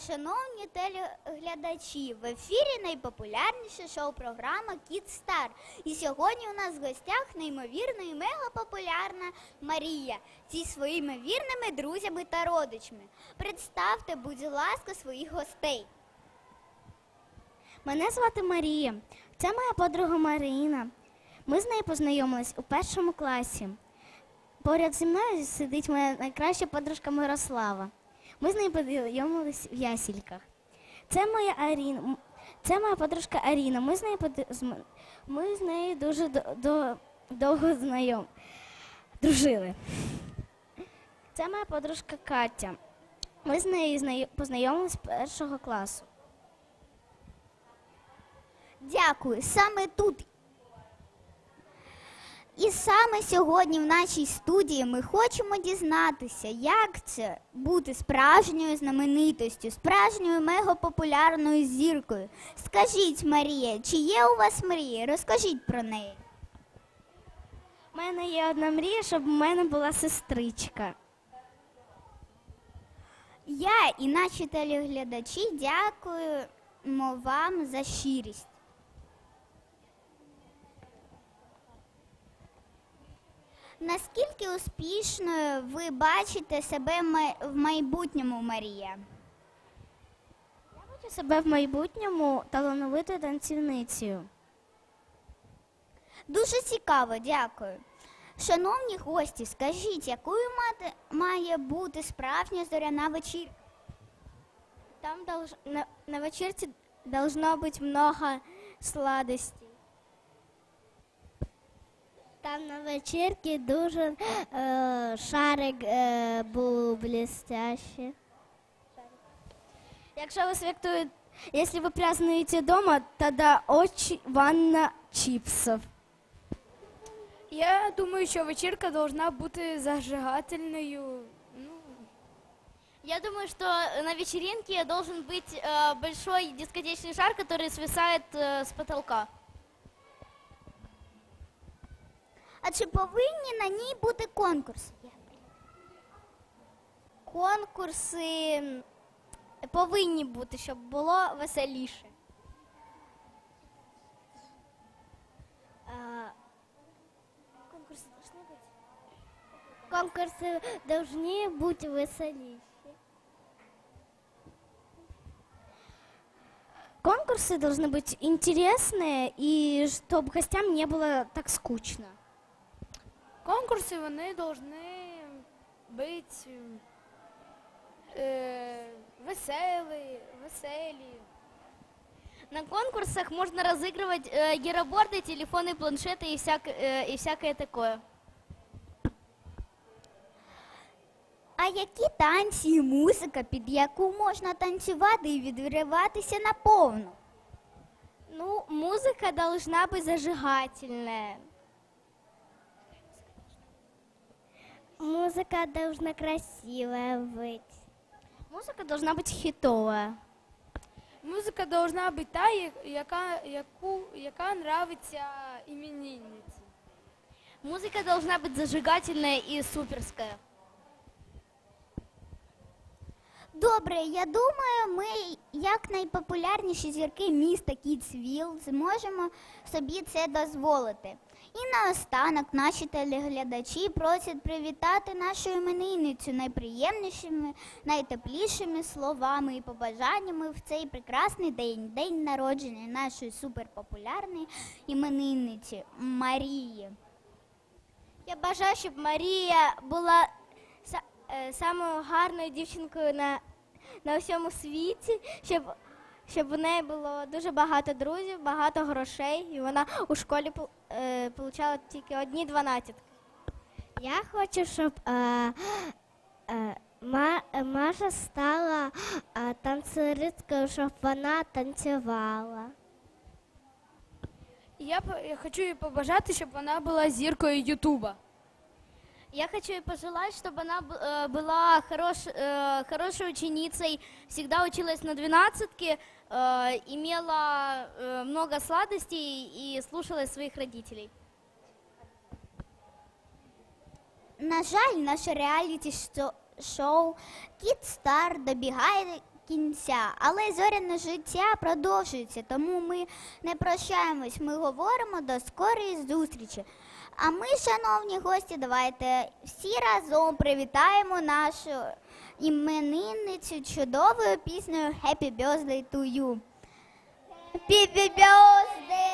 шановні телеглядачі! В ефірі найпопулярніше шоу-програма Кіт Стар. І сьогодні у нас в гостях неймовірна і мегапопулярна Марія зі своїми вірними друзями та родичами. Представте, будь ласка, своїх гостей. Мене звати Марія. Це моя подруга Марина. Ми з нею познайомились у першому класі. Поряд зі мною сидить моя найкраща подружка Мирослава. Ми з нею познайомились в ясільках. Це моя Аріна. Це моя подружка Аріна. Ми з нею ми з нею дуже до- до- довго знайом дружили. Це моя подружка Катя. Ми з нею познайомились з першого класу. Дякую. Саме тут. І саме сьогодні в нашій студії ми хочемо дізнатися, як це бути справжньою знаменитостю, справжньою мегапопулярною зіркою. Скажіть, Марія, чи є у вас мрії? Розкажіть про неї. У мене є одна мрія, щоб у мене була сестричка. Я і наші телеглядачі дякуємо вам за щирість. Наскільки успішною ви бачите себе в майбутньому, Марія? Я бачу себе в майбутньому талановитою танцівницею. Дуже цікаво, дякую. Шановні гості, скажіть, якою мати, має бути справжня зоряна вечірка? Там долж... на, на вечерці должно быть много сладостей. Там на вечірці дуже е, шарик е, був блестящий. Якщо ви святкуєте, якщо ви празднуєте дома, тоді очень ванна чипсов. Я думаю, що вечірка должна бути зажигательною. Ну, Я думаю, что на вечеринке должен быть э, большой дискотечный шар, который свисает э, с потолка. А чи повинні на ній бути конкурси? Конкурси м, повинні бути, щоб було веселіше. Конкурсы должны быть веселее. Конкурсы должны быть интересные, и чтобы гостям не было так скучно. конкурси вони повинні бути е, веселі, веселі. На конкурсах можно разыгрывать э, гироборды, телефоны, планшеты и, всяк, э, и всякое такое. А які танці і музика, під яку можна танцювати і відриватися наповну? Ну, музыка должна быть зажигательная. Музыка должна красивая быть. Музыка должна быть хитовая. Музика должна бути та, я- яка, яку, яка нравиться іменинниці. Музыка должна быть зажигательная и суперская. Добре, я думаю, ми, як найпопулярніші зірки міста Кітсвіл, зможемо собі це дозволити. І наостанок наші телеглядачі просять привітати нашу іменинницю найприємнішими, найтеплішими словами і побажаннями в цей прекрасний день, день народження нашої суперпопулярної іменинниці Марії. Я бажаю, щоб Марія була е, самою гарною дівчинкою на, на всьому світі, щоб, щоб у неї було дуже багато друзів, багато грошей, і вона у школі е, получала тільки одні дванадцятки. Я хочу, щоб е, е, Маша стала е, танцюристкою, щоб вона танцювала. Я, по- я хочу їй побажати, щоб вона була зіркою Ютуба. Я хочу ей пожелать, чтобы она б- э, была хорош, э, хорошей ученицей, всегда училась на двенадцатке, э, имела э, много сладостей и слушалась своих родителей. На жаль, наше реаліті шо- шоу Кіт Стар добігає кінця, але зоряне життя продовжується, тому ми не прощаємось. Ми говоримо до скорої зустрічі. А ми, шановні гості, давайте всі разом привітаємо нашу іменинницю чудовою піснею Happy Birthday to you. Happy birthday